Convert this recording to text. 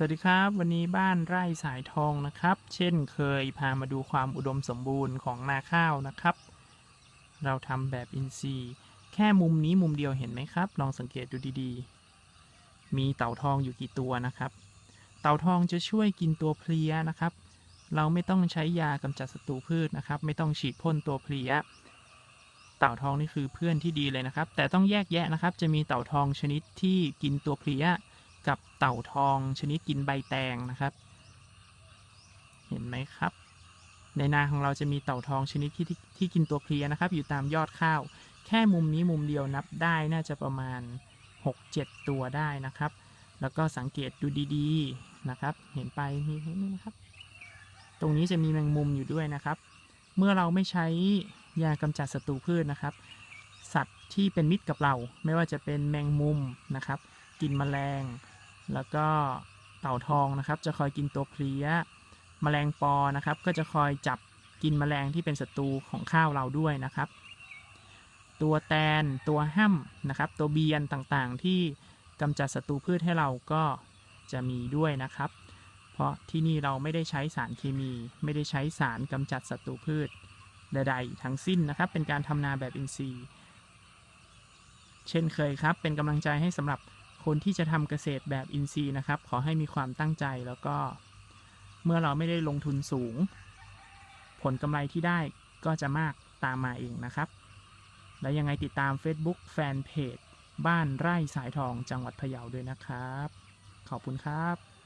สวัสดีครับ วันนี้บ้านไร่สายทองนะครับ เช่นเคยพามาดูความอุดมสมบูรณ์ของนาข้าวนะครับ เราทำแบบอินทรีย์ แค่มุมนี้มุมเดียวเห็นไหมครับ ลองสังเกตดูดีๆ มีเต่าทองอยู่กี่ตัวนะครับ เต่าทองจะช่วยกินตัวเพลี้ยนะครับ เราไม่ต้องใช้ยากำจัดศัตรูพืชนะครับ ไม่ต้องฉีดพ่นตัวเพลี้ยเต่าทองนี่คือเพื่อนที่ดีเลยนะครับ แต่ต้องแยกแยะนะครับ จะมีเต่าทองชนิดที่กินตัวเพลี้ย กับเต่าทองชนิดกินใบแตงนะครับ เห็นไหมครับ ในนาของเราจะมีเต่าทองชนิดที่ทที่กินตัวเพลียนะครับ อยู่ตามยอดข้าว แค่มุมนี้มุมเดียวนับได้น่าจะประมาณ 6-7 ตัวได้นะครับ แล้วก็สังเกตดูดีๆนะครับ เห็นไปนี่นไหมนะครับ ตรงนี้จะมีแมงมุมอยู่ด้วยนะครับ เมื่อเราไม่ใช้ยากำจัดศัตรูพืชนะครับ สัตว์ที่เป็นมิตรกับเราไม่ว่าจะเป็นแมงมุมนะครับ กินแมลง แล้วก็เต่าทองนะครับ จะคอยกินตัวเพลี้ยแมลงปอนะครับ ก็จะคอยจับกินแมลงที่เป็นศัตรูของข้าวเราด้วยนะครับ ตัวแตนตัวห้ำนะครับ ตัวเบียนต่างๆ ที่กำจัดศัตรูพืชให้เราก็จะมีด้วยนะครับ เพราะที่นี่เราไม่ได้ใช้สารเคมี ไม่ได้ใช้สารกำจัดศัตรูพืชใดๆทั้งสิ้นนะครับ เป็นการทำนาแบบอินทรีย์ เช่นเคยครับ เป็นกำลังใจให้สำหรับ คนที่จะทำเกษตรแบบอินทรีย์นะครับ ขอให้มีความตั้งใจแล้วก็เมื่อเราไม่ได้ลงทุนสูง ผลกำไรที่ได้ก็จะมากตามมาเองนะครับ และยังไงติดตาม Facebook แฟนเพจบ้านไร่สายทองจังหวัดพะเยาด้วยนะครับ ขอบคุณครับ